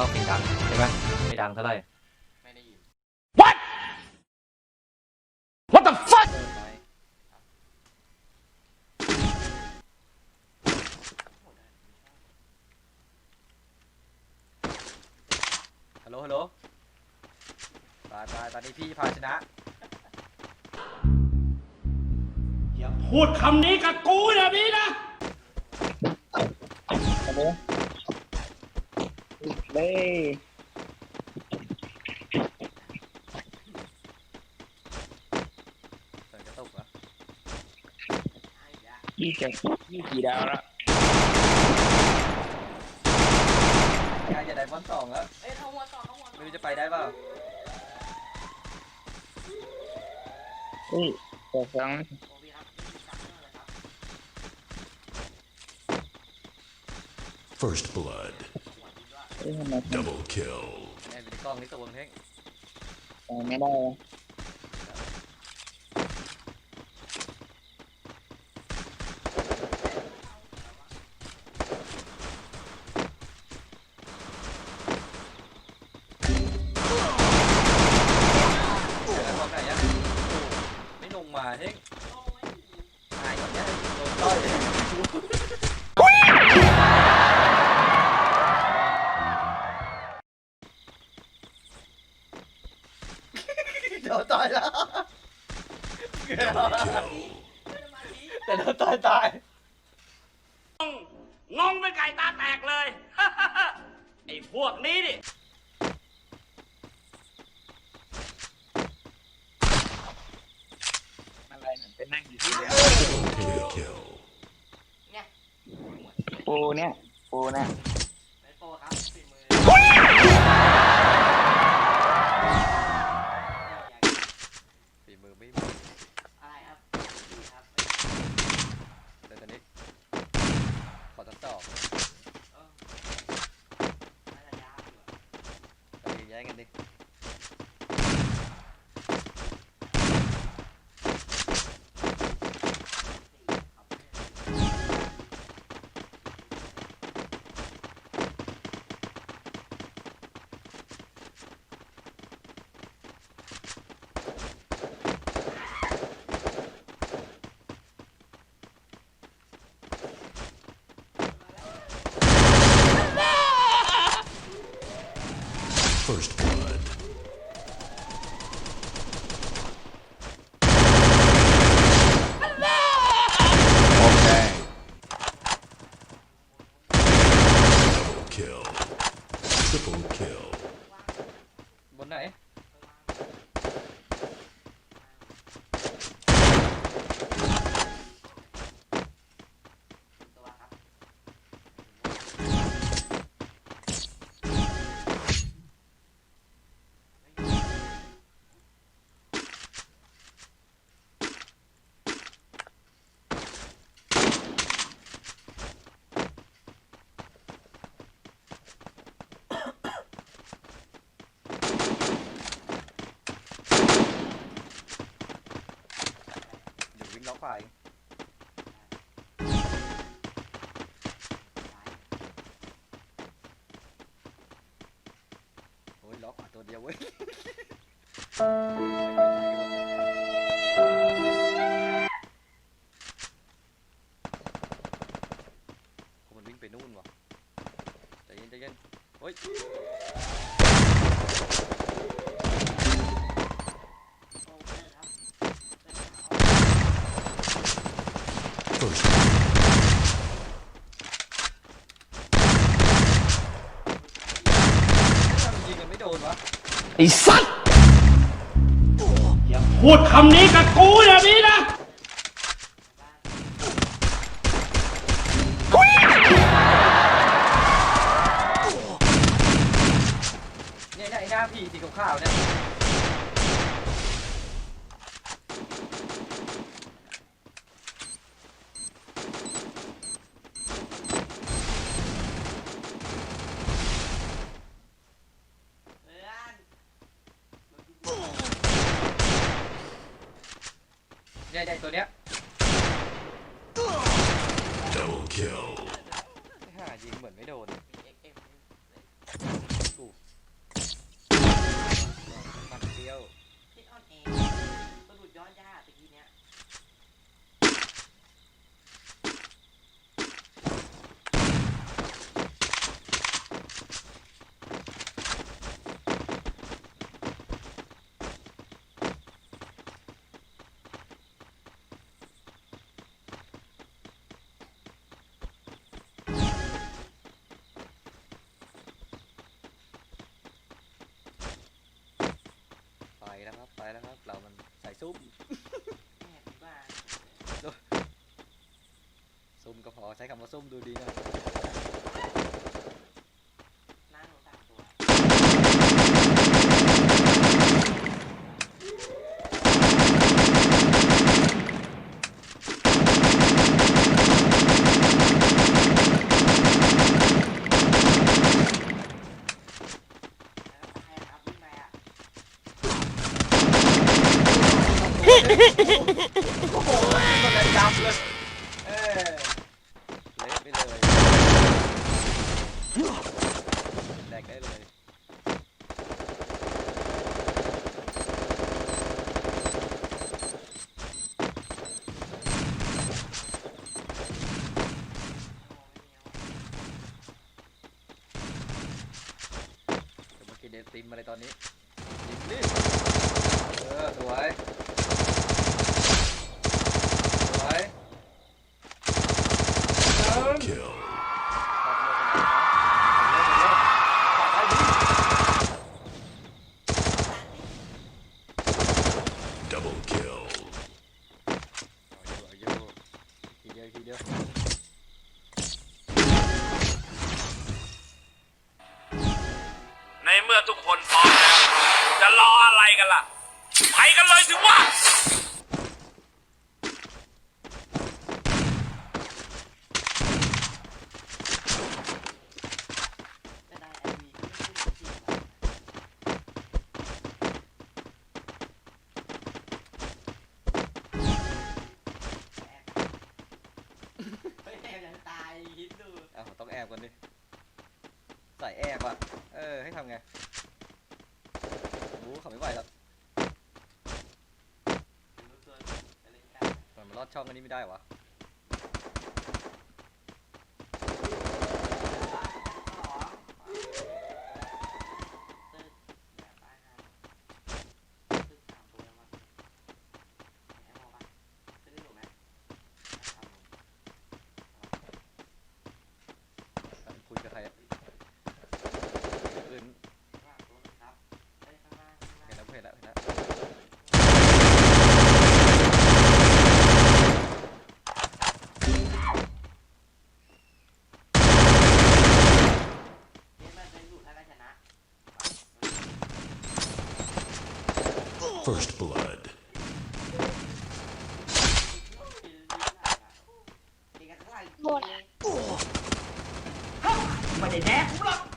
นอกเสียงดังใช่ไหมไม่ดังเท่าไหร่ไม่ได้ยิน What the fuck เดินไปฮัลโหลฮัลโหลตายตายตอนนี้พี่พาชนะ อย่าพูดคำนี้กับกูนะพี่นะ เล่เดินกระตุกเหรอยี่สิบยี่กี่ดาวละใกล้จะได้บอลสองแล้ว เอ้ยเขาหัวต่อเขาหัวต่อไม่รู้จะไปได้เปล่าเฮ้ยเปิดฟังโอ้พี่ครับไม่มีตังค์เลยครับ First blood. เฮ้ยทำไม Double kill. แอนเป็นกล้องนี่ตัวเพ่งฟังไม่ได้วะ โดนต่อยแล้ว Double kill. แต่โดนต่อยตายงงเป็นไก่ตาแตกเลย ไอ้พวกนี้นี่อะไรมันเป็นนั่งอยู่ที่เดียว Triple kill. เนี่ยปูเนี่ยปูเนี่ย มือไม่มี First blood. Double kill. Triple kill. อกขวาตัวเดียวเว้ยมันวิ่งไปนู่นว่ะใจเย็นใจเย็นเฮ้ยโอเคครับ First blood. ทำไมยิงกันไม่โดนวะ ไอ้สัตว์อย่าพูดคำนี้กับกูนะพี่นะเนี่ยเนี่ยไอ้หน้าผีสีขาวๆเนี่ย เนี่ยเนี่ยตัวเนี้ย Double kill. ไอ้ห่ายิงเหมือนไม่โดน แล้วครับไปแล้วครับ เรามันใส่ซุ่มแม่ดีว่าซุ่มก็พอใช้คำว่าซุ่มดูดีหนะหน้าหนูสามตัว แล้วใครครับวิ่งไปอะ มันเลยจับเลยเออเละไปเลยแดกได้เลยจะมากินไอติมอะไรตอนนี้กินดิเออสวย สวย Kill. ตัดเลยตัดเลย Double kill. เอาอยู่เอาอยู่ทีเดียวทีเดียวในเมื่อทุกคนพร้อมแล้วจะรออะไรกันล่ะ ไปกันเลยสิวะจะ ก่อนดิ ใส่แอบอะ เออ ให้ทำไงรู้เขาไม่ไหวแล้วรู้ตัวจะเล่นกันมันมารอดช่องอันนี้ไม่ได้วะ โทษนะไม่ได้แดกกูหรอก